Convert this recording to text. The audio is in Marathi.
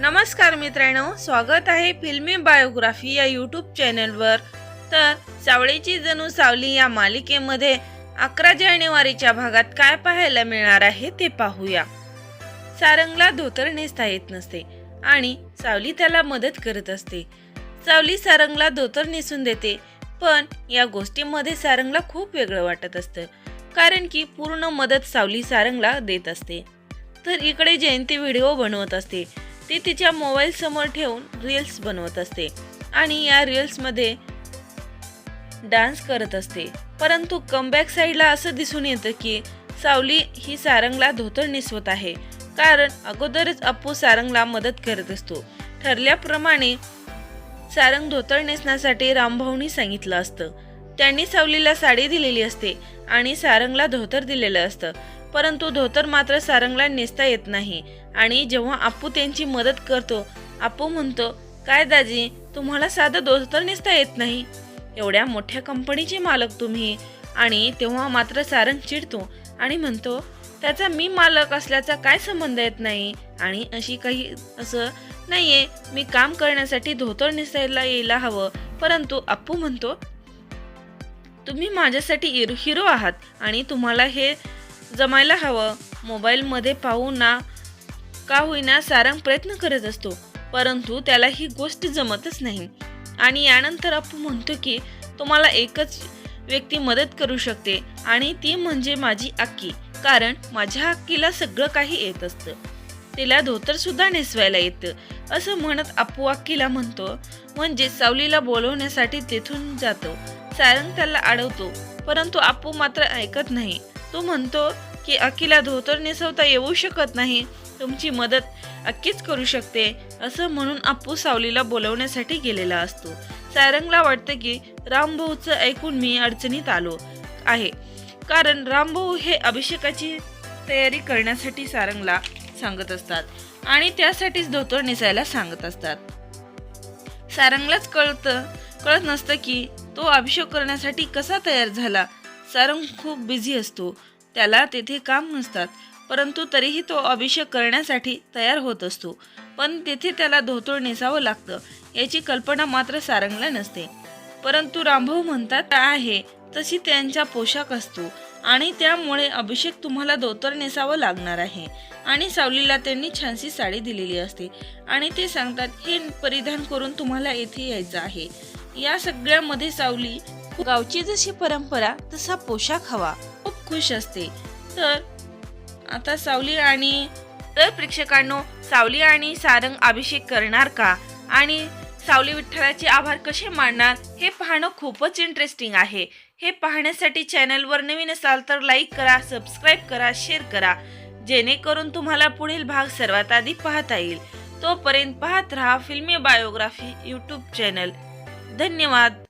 नमस्कार मित्रांनो स्वागत आहे फिल्मी बायोग्राफी या यूट्यूब चॅनलवर. तर सावळीची जणू सावली या मालिकेमध्ये अकरा जानेवारीच्या भागात काय पाहायला मिळणार आहे ते पाहूया. सारंगला धोतर नेसता येत नसते आणि सावली त्याला मदत करत असते. सावली सारंगला धोतर नेसून देते पण या गोष्टीमध्ये सारंगला खूप वेगळं वाटत असतं कारण की पूर्ण मदत सावली सारंगला देत असते. तर इकडे जयंती व्हिडिओ बनवत असते ती तिच्या मोबाईल समोर ठेवून रील्स बनवत असते आणि या रील्समध्ये डान्स करत असते. परंतु कमबॅक साईडला असं दिसून येतं की सावली ही सारंगला धोतर नेसवत आहे. कारण अगोदरच अप्पू सारंगला मदत करत असतो. ठरल्याप्रमाणे सारंग धोतर नेसण्यासाठी रामभाऊनी सांगितलं असतं. त्यांनी सावलीला साडी दिलेली असते आणि सारंगला धोतर दिलेलं असतं. परंतु धोतर मात्र सारंगला नेसता येत नाही. आणि जेव्हा आपू त्यांची मदत करतो आपू म्हणतो काय दाजी तुम्हाला साधं धोतर नेसता येत नाही? एवढ्या मोठ्या कंपनीचे मालक तुम्ही. आणि तेव्हा मात्र सारंग चिडतो आणि म्हणतो त्याचा मी मालक असल्याचा काय संबंध येत नाही? आणि अशी काही असं नाही आहे मी काम करण्यासाठी धोतर नेसायला यायला हवं. परंतु अप्पू म्हणतो तुम्ही माझ्यासाठी हिरो हिरो आहात आणि तुम्हाला हे जमायला हवं. मोबाईलमध्ये पाहू ना का होईना सारंग प्रयत्न करत असतो. परंतु त्याला ही गोष्ट जमतच नाही. आणि यानंतर अप्पू म्हणतो की तुम्हाला एकच व्यक्ती मदत करू शकते. आणि ती म्हणजे माझी अक्की कारण माझ्या अक्कीला सगळं काही येत असतं. तिला धोतरसुद्धा नेसवायला येतं. असं म्हणत अप्पू अक्कीला म्हणतो. म्हणजे सावलीला बोलवण्यासाठी तेथून जातो. सारंग त्याला अडवतो परंतु अप्पू मात्र ऐकत नाही. तो म्हणतो की अक्कीला धोतर नेसवता येऊ शकत नाही. तुमची मदत अक्कीच करू शकते असं म्हणून अप्पू सावलीला बोलवण्यासाठी गेलेला असतो. सारंगला वाटतं की रामभाऊचं ऐकून मी अडचणीत आलो आहे. कारण रामभाऊ हे अभिषेकाची तयारी करण्यासाठी सारंगला सांगत असतात आणि त्यासाठीच धोतर नेसायला सांगत असतात. सारंगलाच कळतं कळत नसतं की तो अभिषेक करण्यासाठी कसा तयार झाला. सारंग खूप बिझी असतो. त्याला तेथे काम नसतात परंतु तरीही तो अभिषेक करण्यासाठी तयार होत असतो. पण तेथे त्याला धोतर नेसावं लागतं याची कल्पना मात्र सारंगला नसते. परंतु रामभाऊ म्हणतात आहे. तशी त्यांचा पोशाख असतो आणि त्यामुळे अभिषेक तुम्हाला धोतर नेसावं लागणार आहे. आणि सावलीला त्यांनी छानशी साडी दिलेली असते आणि ते सांगतात हे परिधान करून तुम्हाला येथे यायचं आहे. या सगळ्यामध्ये सावली गावची जशी परंपरा तसा पोशाख हवा. खूप खुश असते. तर आता सावली आणि तर प्रेक्षकांनो सावली आणि सारंग अभिषेक करणार का? आणि सावली विठ्ठलाचे आभार कसे मानणार? हे पाहणं खूपच इंटरेस्टिंग आहे. हे पाहण्यासाठी चॅनलवर नवीन असाल तर लाईक करा सबस्क्राईब करा शेअर करा. जेणेकरून तुम्हाला पुढील भाग सर्वात आधी पाहता येईल. तोपर्यंत पाहत राहा फिल्मी बायोग्राफी यूट्यूब चॅनल धन्यवाद.